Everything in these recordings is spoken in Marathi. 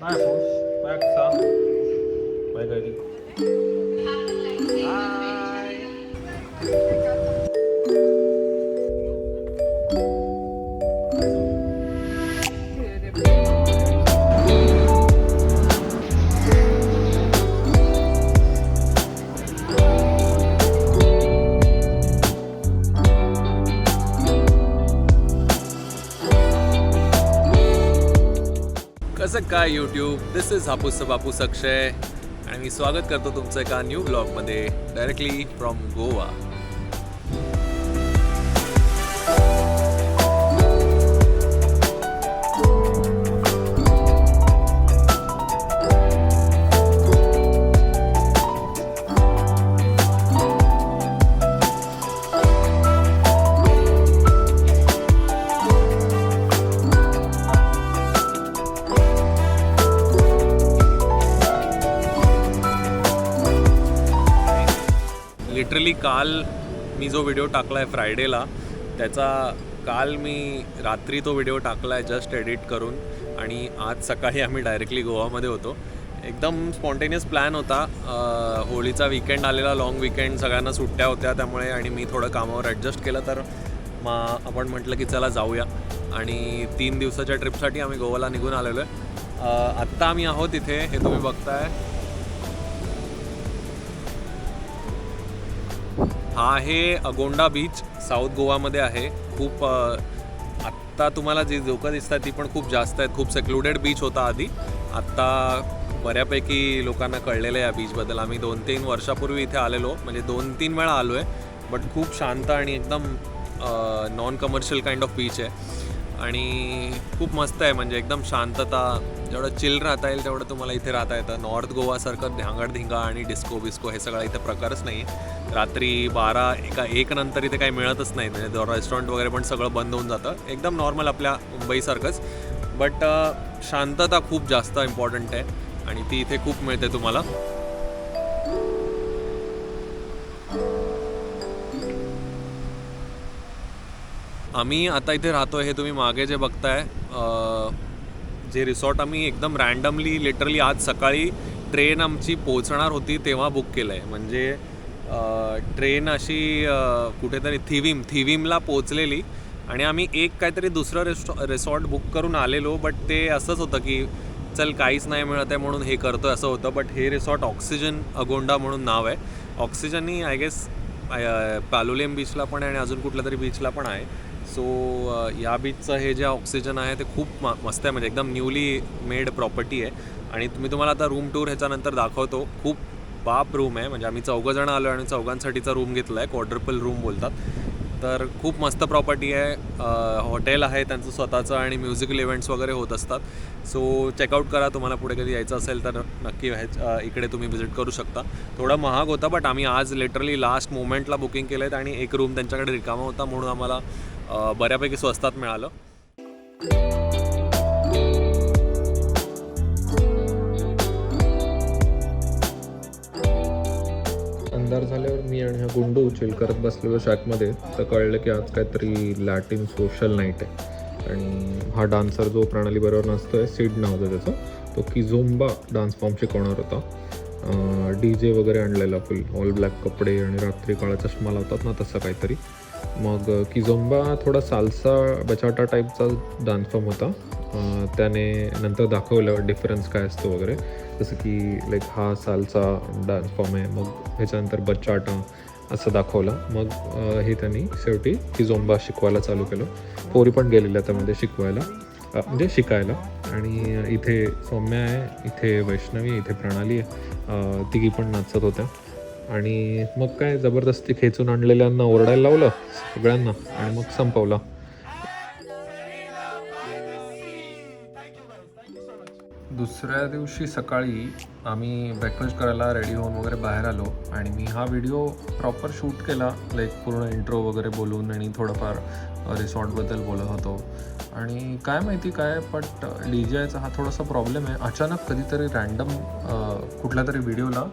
Vai, puxa. Vai aqui só. Pega ali. Ai. Ai. YouTube this is Hapus Bapus Akshay आणि मी स्वागत करतो तुमचं एका न्यू ब्लॉगमध्ये डायरेक्टली फ्रॉम गोवा काल मी जो व्हिडिओ टाकला आहे फ्रायडेला त्याचा काल मी रात्री तो व्हिडिओ टाकला आहे जस्ट एडिट करून आणि आज सकाळी आम्ही डायरेक्टली गोवामध्ये होतो. एकदम स्पॉन्टेनियस प्लॅन होता. होळीचा विकेंड आलेला लॉंग विकेंड सगळ्यांना सुट्ट्या होत्या त्यामुळे आणि मी थोडं कामावर ॲडजस्ट केलं तर मग आपण म्हटलं की चला जाऊया. आणि तीन दिवसाच्या ट्रिपसाठी आम्ही गोवाला निघून आलेलो आहे. आत्ता आम्ही आहोत इथे हे तुम्ही बघताय. हा आहे अगोंडा बीच साऊथ गोवामध्ये आहे. खूप आत्ता तुम्हाला जी लोकं दिसतात ती पण खूप जास्त आहेत. खूप सेक्लुडेड बीच होता आधी. आत्ता बऱ्यापैकी लोकांना कळलेलं आहे या बीचबद्दल आम्ही दोन तीन वर्षापूर्वी इथे आलेलो. म्हणजे दोन तीन वेळा आलो आहे बट खूप शांत आणि एकदम non commercial kind of beach आहे. आणि खूप मस्त आहे म्हणजे एकदम शांतता जेवढं चिल राहता येईल तेवढं तुम्हाला इथे राहता येतं. नॉर्थ गोवासारखं ध्यांगडधिंगा आणि डिस्को बिस्को हे सगळं इथे प्रकारच नाही आहे रात्री बारा एका एक नंतर इथे काही मिळतच नाही. म्हणजे रेस्टॉरंट वगैरे पण सगळं बंद होऊन जातं. एकदम नॉर्मल आपल्या मुंबईसारखंच बट शांतता खूप जास्त इम्पॉर्टंट आहे. आणि ती इथे खूप मिळते तुम्हाला. आम्ही आता इथे राहतो आहे हे तुम्ही मागे जे बघताय जे रिसॉर्ट आम्ही एकदम रँडमली लिटरली आज सकाळी ट्रेन आमची पोहोचणार होती तेव्हा बुक केलं आहे म्हणजे ट्रेन अशी कुठेतरी थिविम थिविमला पोचलेली आणि आम्ही एक काहीतरी दुसरं रेस्टॉ रिसॉर्ट बुक करून आलेलो बट ते असंच होतं की चल काहीच नाही मिळत आहे म्हणून हे करतोय असं होतं. बट हे रिसॉर्ट ऑक्सिजन अगोंडा म्हणून नाव आहे. ऑक्सिजननी आय गेस पालोलेम बीचला पण आहे आणि अजून कुठल्या तरी बीचला पण आहे. सो या बीचचं हे जे ऑक्सिजन आहे ते खूप म मस्त आहे. म्हणजे एकदम न्यूली मेड प्रॉपर्टी आहे. आणि तुम्ही तुम्हाला आता रूम टूर ह्याच्यानंतर दाखवतो. खूप बाप रूम आहे. म्हणजे आम्ही चौघंजणं आलो आणि चौघांसाठीचा रूम घेतला आहे क्वाड्रिपल रूम बोलतात. तर खूप मस्त प्रॉपर्टी आहे. हॉटेल आहे त्यांचं स्वतःचं आणि म्युझिकल इव्हेंट्स वगैरे होत असतात. सो चेकआउट करा. तुम्हाला पुढे कधी यायचं असेल तर नक्की ह्याच इकडे तुम्ही व्हिजिट करू शकता. थोडं महाग होता बट आम्ही आज लिटरली लास्ट मोमेंटला बुकिंग केलं आहेत आणि एक रूम त्यांच्याकडे रिकामा होता म्हणून आम्हाला बऱ्यापैकी स्वस्तात मिळालं. अंधार झाल्यावर मी आणि हा गुंडू चिल करत बसलेलो शॅकमध्ये तर कळलं की आज काहीतरी लॅटिन सोशल नाईट आहे. आणि हा डान्सर जो प्रणाली बरोबर नसतोय सीड नाव होतं त्याचं तो किझोंबा डान्स फॉर्म शिकवणार होता. डी जे वगैरे आणलेला फुल ऑल ब्लॅक कपडे आणि रात्री काळा चष्मा लावतात ना तसं काहीतरी. मग किझोंबा थोडा सालसा बचाटा टाईपचा डान्स फॉर्म होता. त्याने नंतर दाखवलं डिफरन्स काय असतो वगैरे. जसं की लाईक हा सालचा डान्स फॉर्म आहे मग ह्याच्यानंतर बचाटा असं दाखवलं. मग हे त्यांनी शेवटी किझोंबा शिकवायला चालू केलं. पोरी पण गेलेल्या त्यामध्ये शिकवायला. म्हणजे शिकायला. आणि इथे सौम्या आहे इथे वैष्णवी इथे प्रणाली आहे. तिघी पण नाचत होत्या. आणि मग काय जबरदस्ती खेचून आणलेल्यांना ओरडायला लावलं सगळ्यांना आणि मग संपवलं. दुसऱ्या दिवशी सकाळी आम्ही ब्रेकफास्ट करायला रेडी होऊन वगैरे बाहेर आलो आणि मी हा व्हिडिओ प्रॉपर शूट केला लाईक पूर्ण इंट्रो वगैरे बोलून आणि थोडंफार रिसॉर्टबद्दल बोलत होतो. आणि काय माहिती काय बट डी जे आयचा हा थोडासा प्रॉब्लेम आहे. अचानक कधीतरी रँडम कुठल्या तरी व्हिडिओला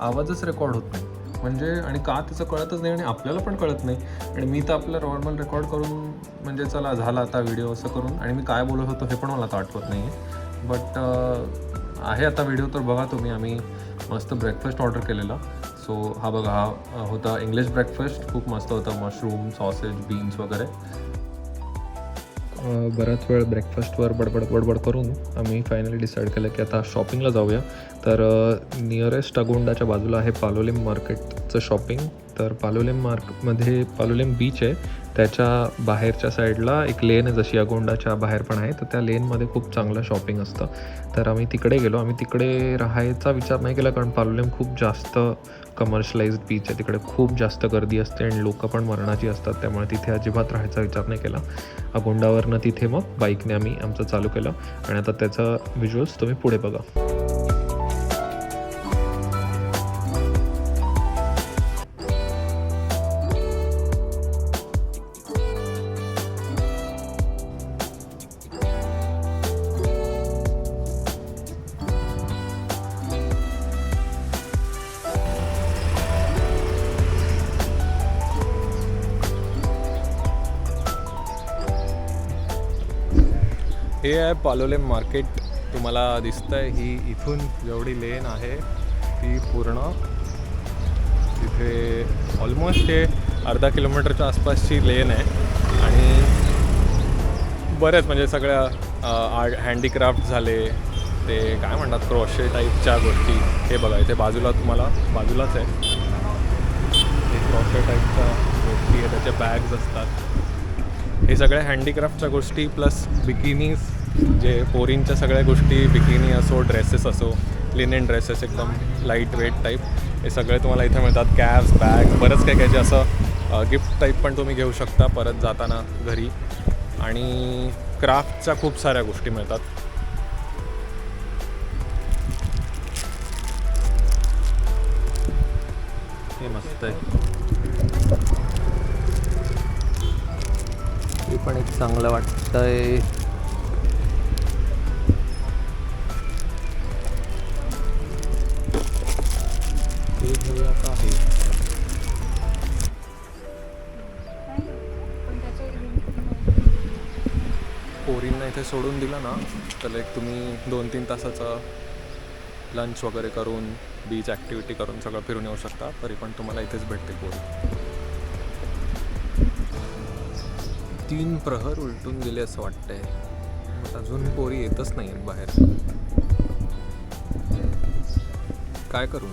आवाजच रेकॉर्ड होत नाही. म्हणजे आणि का त्याचं कळतच नाही आणि आपल्याला पण कळत नाही. आणि मी तर आपलं नॉर्मल रेकॉर्ड करून म्हणजे चला झाला आता व्हिडिओ असं करून आणि मी काय बोलत होतो हे पण मला आता आठवत नाही आहे बट आहे आता व्हिडिओ तर बघा तुम्ही आम्ही मस्त ब्रेकफास्ट ऑर्डर केलेला. सो हा बघा हा होता इंग्लिश ब्रेकफास्ट खूप मस्त होता मशरूम सॉसेज बीन्स वगैरे. बराच वेळ ब्रेकफास्टवर बडबड बडबड करून आम्ही फायनली डिसाईड केलं की आता शॉपिंगला जाऊया. तर नियरेस्ट अगोंडाच्या बाजूला आहे पालोलेम मार्केटचं शॉपिंग तर पालोलेम मार्कमध्ये पालोलेम बीच आहे. त्याच्या बाहेरच्या साईडला एक लेन आहे जशी अगोंडाच्या बाहेर पण आहे. तर त्या लेनमध्ये खूप चांगलं शॉपिंग असतं. तर आम्ही तिकडे गेलो. आम्ही तिकडे राहायचा विचार नाही केला कारण पालोलेम खूप जास्त कमर्शलाइज्ड बीच आहे. तिकडे खूप जास्त गर्दी असते आणि लोक पण मरणाची असतात. त्यामुळे तिथे अजिबात राहायचा विचार नाही केला. अगोंडावरनं तिथे मग बाईकने आम्ही आमचं चालू केलं. आणि आता त्याचा व्हिज्युअल्स तुम्ही पुढे बघा. आहे पालोलेम मार्केट तुम्हाला दिसतंय. ही इथून जेवढी लेन आहे ती पूर्ण तिथे ऑलमोस्ट हे अर्धा किलोमीटरच्या आसपासची लेन आहे. आणि बरेच म्हणजे सगळ्या आर्ट हँडीक्राफ्ट झाले ते काय म्हणतात क्रोशे टाईपच्या गोष्टी हे बघा इथे बाजूला तुम्हाला बाजूलाच आहे. ते क्रोशे टाईपच्या गोष्टी आहे त्याचे बॅग्स असतात. हे सगळ्या हँडीक्राफ्टच्या गोष्टी प्लस बिकिनीज जे पोरींच्या सगळ्या गोष्टी बिकिनी असो ड्रेसेस असो लिनेन ड्रेसेस एकदम लाइट वेट टाईप हे सगळे तुम्हाला इथे मिळतात. कॅब्स बॅग बरंच काही काही जे असं गिफ्ट टाईप पण तुम्ही घेऊ शकता परत जाताना घरी. आणि क्राफ्टच्या खूप साऱ्या गोष्टी मिळतात. हे मस्त आहे. पण एक चांगलं वाटतंय. सोडून दिलं ना तर लाईक तुम्ही दोन तीन तासाचं लंच वगैरे करून बीच ॲक्टिव्हिटी करून सगळं फिरून येऊ शकता तरी पण तुम्हाला इथेच भेटतील पोरी. तीन प्रहर उलटून गेले असं वाटतंय. मग अजून पोरी येतच नाही आहेत बाहेर. काय करू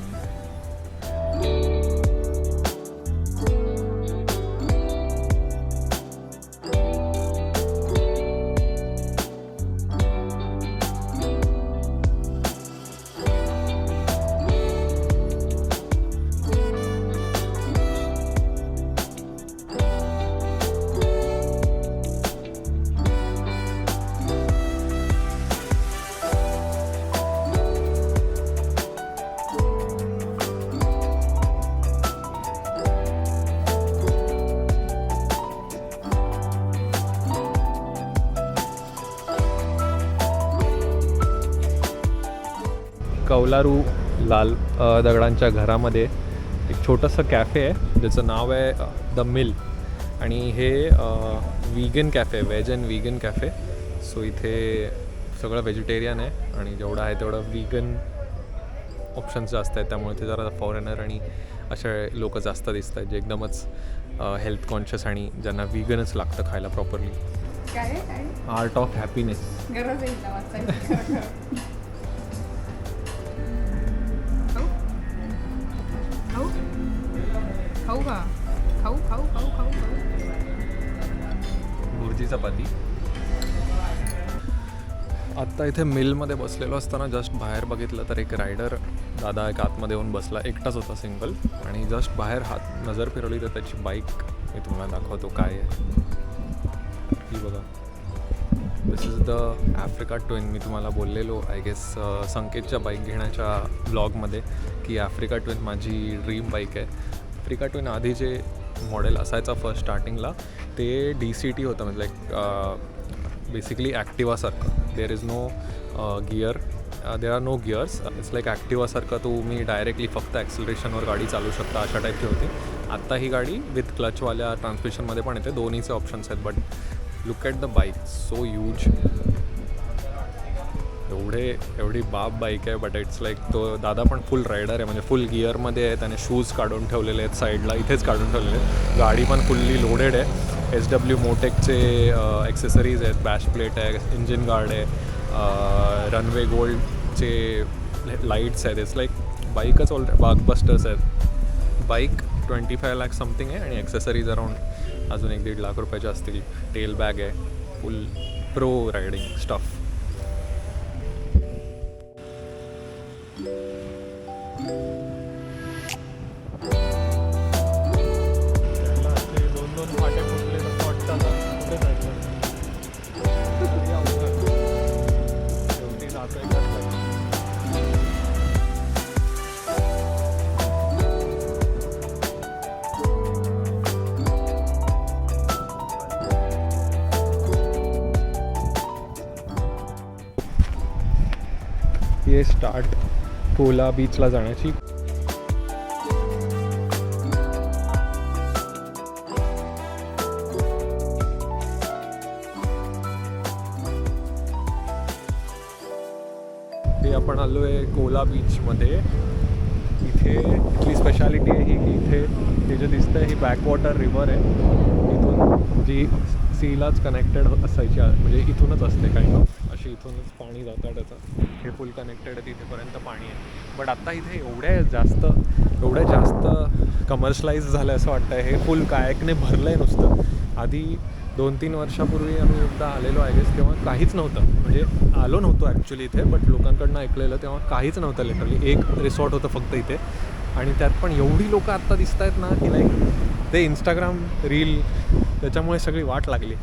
कौलारू लाल दगडांच्या घरामध्ये एक छोटंसं कॅफे आहे ज्याचं नाव आहे द मिल. आणि हे vegan cafe veg and vegan cafe. So इथे सगळं व्हेजिटेरियन आहे आणि जेवढं आहे तेवढं विगन ऑप्शन्स जास्त आहेत. त्यामुळे ते जरा फॉरेनर आणि असे लोक जास्त दिसत आहेत जे एकदमच हेल्थ कॉन्शियस आणि ज्यांना विगनच लागतं खायला प्रॉपरली? आर्ट ऑफ हॅपीनेस खाऊ खाऊ खाऊ खाऊ खाऊ. भुर्जी चपाती. आत्ता इथे मिलमध्ये बसलेलो असताना जस्ट बाहेर बघितलं तर एक रायडर दादा एक आतमध्ये येऊन बसला. एकटाच होता सिंगल आणि जस्ट बाहेर हात नजर फिरवली तर त्याची बाईक मी तुम्हाला दाखवतो काय आहे. ही बघा. This is the Africa twin मी तुम्हाला बोललेलो आय गेस संकेतच्या बाईक घेण्याच्या ब्लॉगमध्ये की ॲफ्रिका ट्विन माझी ड्रीम बाईक आहे. आफ्रिका ट्विन आधी जे मॉडेल असायचा फर्स्ट स्टार्टिंगला ते डी सी टी होतं म्हणजे like basically ॲक्टिवासारखं there is no gear there are no gears it's like ॲक्टिवासारखं तुम्ही डायरेक्टली फक्त ॲक्सिलरेशनवर गाडी चालू शकता अशा टाईपची होती. आत्ता ही गाडी विथ क्लचवाल्या ट्रान्समिशनमध्ये पण येते दोन्हीचे ऑप्शन्स आहेत. But look at the bike so use एवढे एवढी बाप बाईक आहे बट इट्स लाईक तो दादा पण फुल रायडर आहे. म्हणजे फुल गिअरमध्ये आहे. त्याने शूज काढून ठेवलेले आहेत साईडला इथेच काढून ठेवलेले आहेत. गाडी पण फुल्ली लोडेड आहे. एस डब्ल्यू मोटेकचे ॲक्सेसरीज आहेत. बॅश प्लेट आहे इंजिन गार्ड आहे रनवे गोल्डचे लाईट्स आहेत. इट्स लाईक बाईकच ऑल बागबस्टर्स आहेत. Bike twenty five lakh something आहे आणि ॲक्सेसरीज अराउंड अजून एक दीड लाख रुपयाच्या असतील. टेल बॅग आहे. फुल प्रो रायडिंग स्टफ दोन कोला बीचला जाण्याची. ते आपण आलो आहे कोला बीचमध्ये. इथे इथली स्पेशालिटी आहे ही की इथे हे जे दिसतं आहे ही बॅकवॉटर रिव्हर आहे. इथून जी सीलाच कनेक्टेड असायची म्हणजे इथूनच असते काही. अशी इथूनच पाणी जातं त्याचं हे फुल कनेक्टेड आहे तिथेपर्यंत पाणी आहे. बट आत्ता इथे एवढ्या जास्त एवढ्या जास्त कमर्शलाइज झालं असं वाटतं हे फुल कायकने भरलं आहे नुसतं. आधी दोन तीन वर्षापूर्वी आम्ही एकदा आलेलो आहे गेस तेव्हा काहीच नव्हतं. म्हणजे आलो नव्हतो ॲक्च्युली इथे बट लोकांकडनं ऐकलेलं तेव्हा काहीच नव्हतं लिटरली एक रिसॉर्ट होतं फक्त इथे. आणि त्यात पण एवढी लोकं आत्ता दिसत आहेत ना की लाईक ते इंस्टाग्राम रील त्याच्यामुळे सगळी वाट लागली.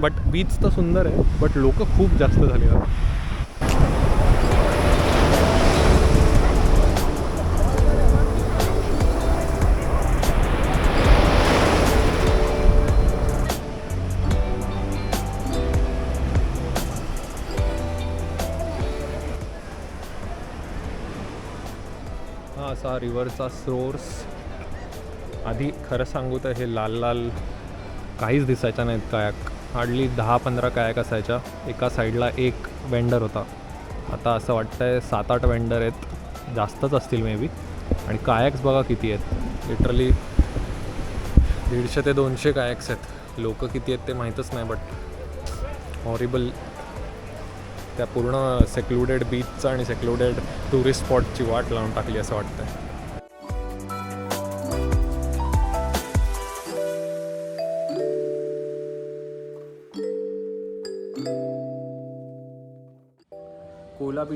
बट बीच तर सुंदर आहे बट लोक खूप जास्त झाले आता. हा असा रिव्हरचा सोर्स आधी खरं सांगू तर हे लाल लाल काहीच दिसायच्या नाहीत कायाक हार्डली दहा पंधरा कायक असायच्या. एका साईडला एक वेंडर होता. आता असं वाटतं आहे सात आठ वेंडर आहेत. जास्तच असतील मे बी आणि कायक्स बघा किती आहेत. लिटरली दीडशे ते दोनशे कायक्स आहेत. लोक किती आहेत ते माहीतच नाही बट हॉरिबल त्या पूर्ण सेक्लुडेड बीचचा आणि सेक्लुडेड टुरिस्ट स्पॉटची वाट लावून टाकली असं वाटतं आहे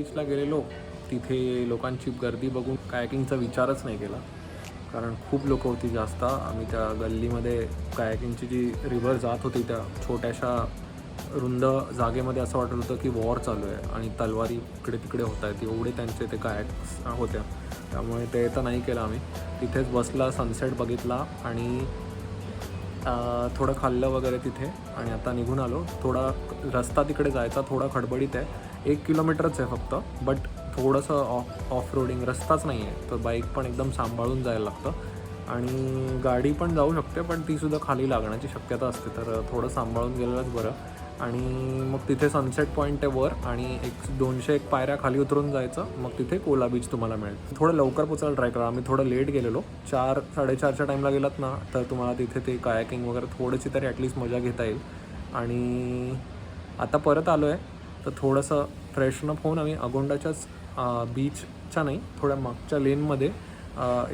बीचला गेलेलो तिथे लोकांची गर्दी बघून कायकिंगचा विचारच नाही केला. कारण खूप लोक होती जास्त. आम्ही त्या गल्लीमध्ये कायकिंगची जी रिव्हर जात होती त्या छोट्याशा रुंद जागेमध्ये असं वाटत होतं की वॉर चालू आहे आणि तलवारी इकडे तिकडे होत आहेत. एवढे त्यांचे ते कायक्स होत्या. त्यामुळे ते तर नाही केलं आम्ही. तिथेच बसला सनसेट बघितला आणि थोडं खाल्लं वगैरे तिथे आणि आता निघून आलो. थोडा रस्ता तिकडे जायचा थोडा खडबडीत आहे. एक किलोमीटरच आहे फक्त बट थोडंसं ऑफ ऑफ रोडिंग रस्ताच नाही आहे तर बाईक पण एकदम सांभाळून जायला लागतं. आणि गाडी पण जाऊ शकते पण तीसुद्धा खाली लागण्याची शक्यता असते तर थोडं सांभाळून गेलेलंच बरं. आणि मग तिथे सनसेट पॉईंट आहे वर आणि एक दोनशे एक पायऱ्या खाली उतरून जायचं मग तिथे कोला बीच तुम्हाला मिळेल. थोडं लवकर पोचायला ट्राय करा आम्ही थोडं लेट गेलेलो. चार साडेचारच्या टाईमला गेलात ना तर तुम्हाला तिथे ते कायाकिंग वगैरे थोडीशी तरी ॲटलिस्ट मजा घेता येईल. आणि आता परत आलो आहे तर थोडंसं फ्रेशनअप होऊन आम्ही अगोंडाच्याच बीचच्या नाही थोड्या मागच्या लेनमध्ये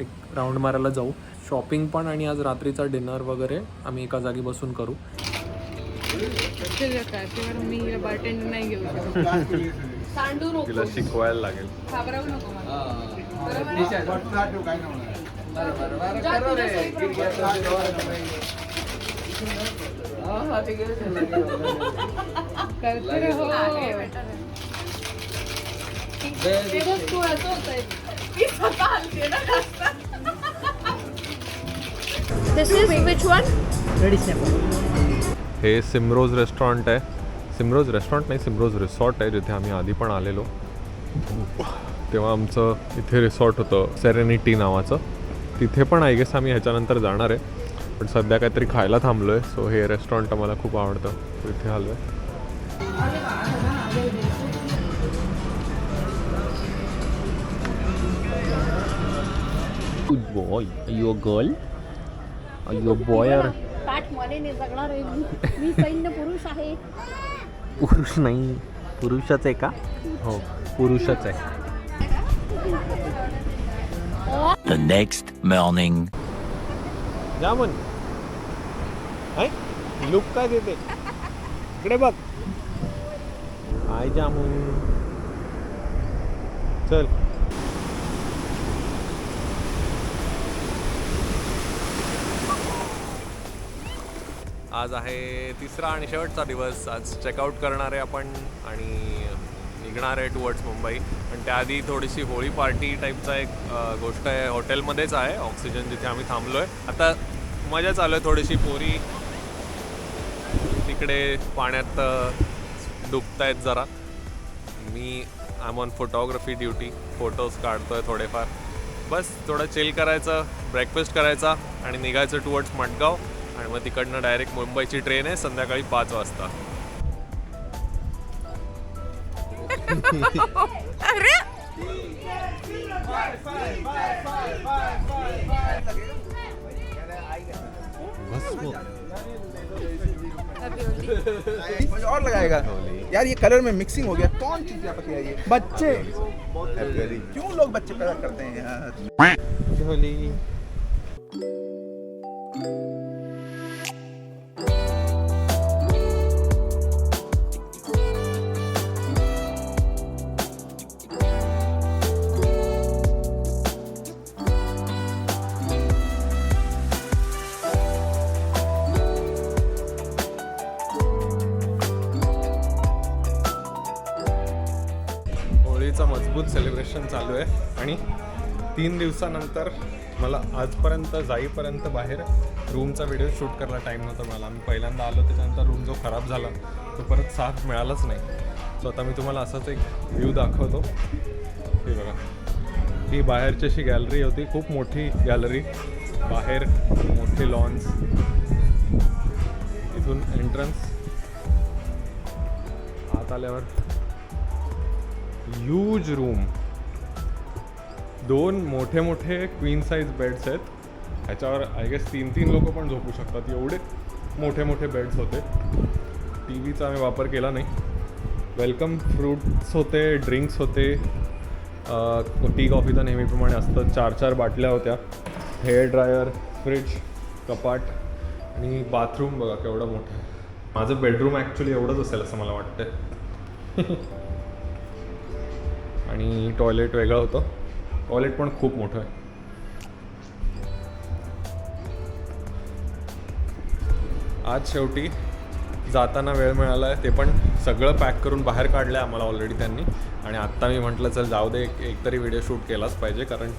एक राऊंड मारायला जाऊ. शॉपिंग पण आणि आज रात्रीचा डिनर वगैरे आम्ही एका जागी बसून करू. त्याच्यावर मी बार्टेंडर नाही घेऊ शकत. सांडू नको. तिला शिकवायला लागेल. हो ते बघ तू असं होतंय. मी स्वतः हलते ना जास्त. This is which one? हे सिमरोज रेस्टॉरंट आहे. सिमरोज रेस्टॉरंट नाही सिमरोज रिसॉर्ट आहे जिथे आम्ही आधी पण आलेलो. तेव्हा आमचं इथे रिसॉर्ट होतं सेरेनिटी नावाचं. तिथे पण आय गेस आम्ही ह्याच्यानंतर जाणार आहे. पण सध्या काहीतरी खायला थांबलो आहे सो हे रेस्टॉरंट मला खूप आवडतं. सो इथे आलो आहे good boy your girl your Boyer पुरुष आहे. पुरुष नाही. पुरुषच आहे का? हो. पुरुषच आहे. हो. The next morning. Ja, look काय देते. इकडे बघ. आय जामून चल. आज आहे तिसरा आणि शेवटचा दिवस. आज चेकआउट करणार आहे आपण आणि निघणार आहे टुवर्ड्स मुंबई. पण त्याआधी थोडीशी होळी पार्टी टाईपचा एक गोष्ट आहे. हॉटेलमध्येच आहे. ऑक्सिजन जिथे आम्ही थांबलो आहे आता मजा चालू आहे थोडीशी. पोरी तिकडे पाण्यात डुबतायत जरा. मी I on photography duty photos काढतोय थोडेफार. बस थोडं चिल करायचं ब्रेकफास्ट करायचा आणि निघायचं टुवर्ड्स मडगाव आणि मग तिकडनं डायरेक्ट मुंबईची ट्रेन आहे संध्याकाळी पाच वाजता. कुछ और लगाएगा। यार ये कलर में मिक्सिंग हो गया। कौन चीज़ यहाँ पे ये बच्चे। क्यों लोग बच्चे पैदा करते हैं यार होली अद्भुत सेलिब्रेशन चालू आहे. आणि तीन दिवसानंतर मला आजपर्यंत जाईपर्यंत बाहेर रूमचा व्हिडिओ शूट करायला टाईम नव्हता मला मी पहिल्यांदा आलो त्याच्यानंतर रूम जो खराब झाला तो परत साफ मिळालाच नाही. सो आता मी तुम्हाला असाच एक व्ह्यू दाखवतो. हे बघा. ही बाहेरची अशी गॅलरी होती. खूप मोठी गॅलरी बाहेर मोठे लॉन्स इथून एंट्रन्स आत आल्यावर ह्यूज रूम दोन मोठे मोठे क्वीन साईज बेड्स आहेत. ह्याच्यावर आय गेस तीन तीन लोक पण झोपू शकतात. एवढे मोठे मोठे बेड्स होते. टी व्हीचा आम्ही वापर केला नाही. वेलकम फ्रूट्स होते ड्रिंक्स होते. टी कॉफी तर नेहमीप्रमाणे असतं. चार चार बाटल्या होत्या. हेअर ड्रायर फ्रिज कपाट आणि बाथरूम बघा केवढं मोठं माझं बेडरूम ॲक्च्युली एवढंच असेल असं मला वाटतं आणि टॉयलेट वेगळं होतं. टॉयलेट पण खूप मोठं आहे. आज शेवटी जाताना वेळ मिळाला आहे ते पण सगळं पॅक करून बाहेर काढलं आहे आम्हाला ऑलरेडी त्यांनी. आणि आत्ता मी म्हटलं चल जाऊ दे एक एकतरी व्हिडिओ शूट केलाच पाहिजे. कारण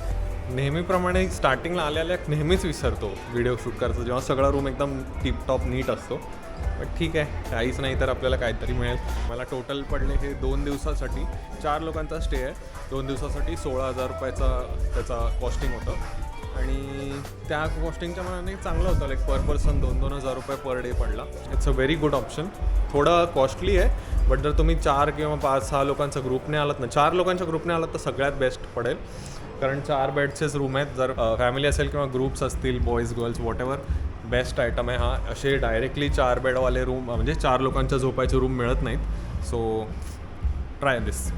नेहमीप्रमाणे स्टार्टिंगला आल्या नेहमीच विसरतो व्हिडिओ शूट करायचा. जेव्हा सगळा रूम एकदम टिपटॉप नीट असतो पण ठीक आहे काहीच नाही तर आपल्याला काहीतरी मिळेल. मला टोटल पडले हे दोन दिवसासाठी. चार लोकांचा स्टे आहे. दोन दिवसासाठी सोळा हजार रुपयाचा त्याचा कॉस्टिंग होतं. आणि त्या कॉस्टिंगच्या मनाने चांगलं होतं. लाईक पर पर्सन दोन दोन हजार रुपये पर डे पडला. It's a very good option थोडं कॉस्टली आहे बट जर तुम्ही चार किंवा पाच सहा लोकांचा ग्रुपने आलात ना चार लोकांच्या ग्रुपने आलात तर सगळ्यात बेस्ट पडेल. कारण चार बेडचेच रूम आहेत. जर फॅमिली असेल किंवा ग्रुप्स असतील boys girls whatever best item आहे हा. असे डायरेक्टली चार बेडवाले रूम म्हणजे चार लोकांच्या झोपायचे रूम मिळत नाहीत. सो ट्राय दिस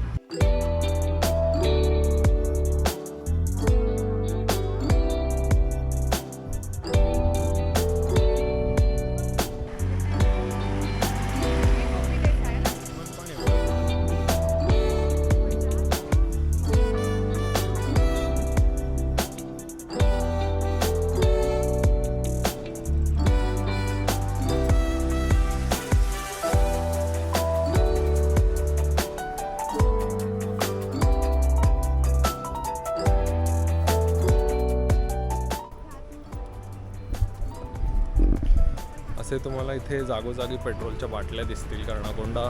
असे तुम्हाला इथे जागोजागी पेट्रोलच्या बाटल्या दिसतील. कारण अगोंडा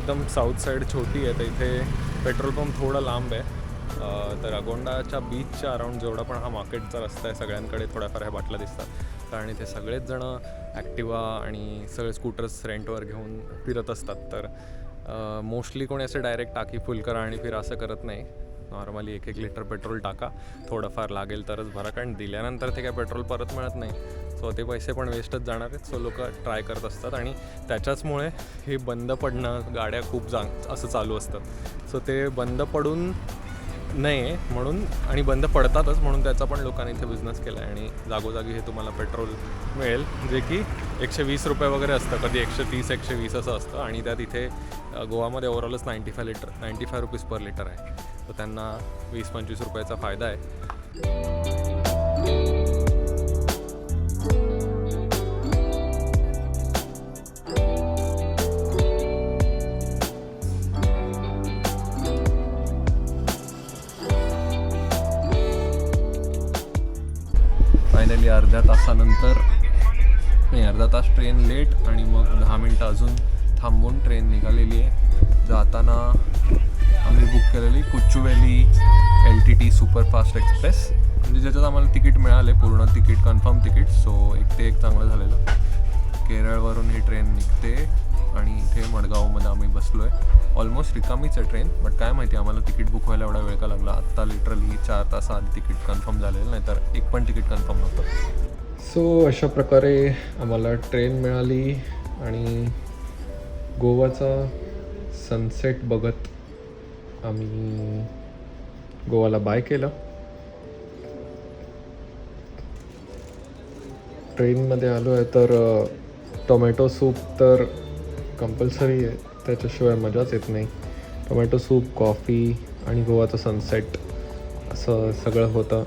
एकदम साऊथ साईड छोटी आहे तर इथे पेट्रोल पंप थोडा लांब आहे. तर अगोंडाच्या बीचच्या अराउंड जेवढा पण हा मार्केटचा रस्ता आहे सगळ्यांकडे थोड्याफार ह्या बाटल्या दिसतात. कारण इथे सगळेच जणं ॲक्टिवा आणि सगळे स्कूटर्स रेंटवर घेऊन फिरत असतात. तर मोस्टली कोणी असे डायरेक्ट टाकी फुल करा आणि फिरा असं करत नाही. नॉर्मली एक एक लिटर पेट्रोल टाका. थोडंफार लागेल तरच भरा कारण दिल्यानंतर ते काय पेट्रोल परत मिळत नाही. सो ते पैसे पण वेस्टच जाणार आहेत. सो लोक ट्राय करत असतात आणि त्याच्याचमुळे हे बंद पडणं गाड्या खूप जा असं चालू असतं. सो ते बंद पडून नाही आहे म्हणून आणि बंद पडतातच म्हणून त्याचा पण लोकांनी इथे बिझनेस केला आहे आणि जागोजागी हे तुम्हाला पेट्रोल मिळेल. जे की एकशे वीस रुपये वगैरे असतं. कधी एकशे तीस एकशे वीस असं असतं आणि त्यात इथे गोवामध्ये ओव्हरऑलच ninety five litre ninety five rupees per litre आहे. तर त्यांना वीस पंचवीस रुपयाचा फायदा आहे. अर्ध्या तासानंतर नाही अर्धा तास ट्रेन लेट आणि मग दहा मिनटं अजून थांबून ट्रेन निघालेली आहे. जाताना आम्ही बुक केलेली Kochuveli L T T superfast express म्हणजे ज्याच्यात आम्हाला तिकीट मिळाले पूर्ण तिकीट कन्फर्म तिकीट. सो एक ते एक चांगलं झालेलं. केरळवरून ही ट्रेन निघते आणि इथे मडगावमध्ये आम्ही बसलो आहे ऑलमोस्ट रिकामीच आहे ट्रेन बट काय माहिती आम्हाला तिकीट बुक व्हायला एवढा वेळ का लागला? आत्ता लिटरली चार तास आधी तिकीट कन्फर्म झालेलं नाही तर एक पण तिकीट कन्फर्म नव्हतं. सो अशा प्रकारे आम्हाला ट्रेन मिळाली आणि गोवाचा सनसेट बघत आम्ही गोवाला बाय केलं. ट्रेनमध्ये आलो आहे तर टोमॅटो सूप तर कंपल्सरी आहे. त्याच्याशिवाय मजाच येत नाही. टोमॅटो सूप कॉफी आणि गोवाचं सनसेट असं सगळं होतं.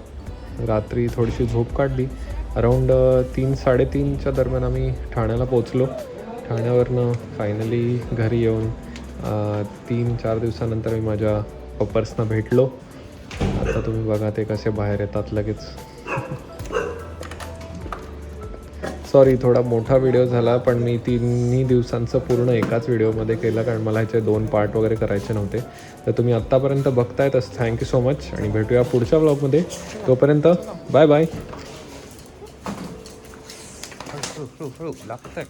रात्री थोडीशी झोप काढली. अराऊंड तीन साडेतीनच्या दरम्यान आम्ही ठाण्याला पोचलो ठाण्यावरनं फायनली घरी येऊन तीन चार दिवसानंतर मी माझ्या पपर्सना भेटलो. आता तुम्ही बघा ते कसे बाहेर येतात लगेच. सॉरी थोडा मोठा व्हिडिओ झाला पण मी तिन्ही दिवसांचं पूर्ण एकाच व्हिडिओमध्ये केलं कारण मला ह्याचे दोन पार्ट वगैरे करायचे नव्हते. तर तुम्ही आत्तापर्यंत बघताय तसं थँक्यू सो मच आणि भेटूया पुढच्या ब्लॉगमध्ये तोपर्यंत बाय बाय लागतंय.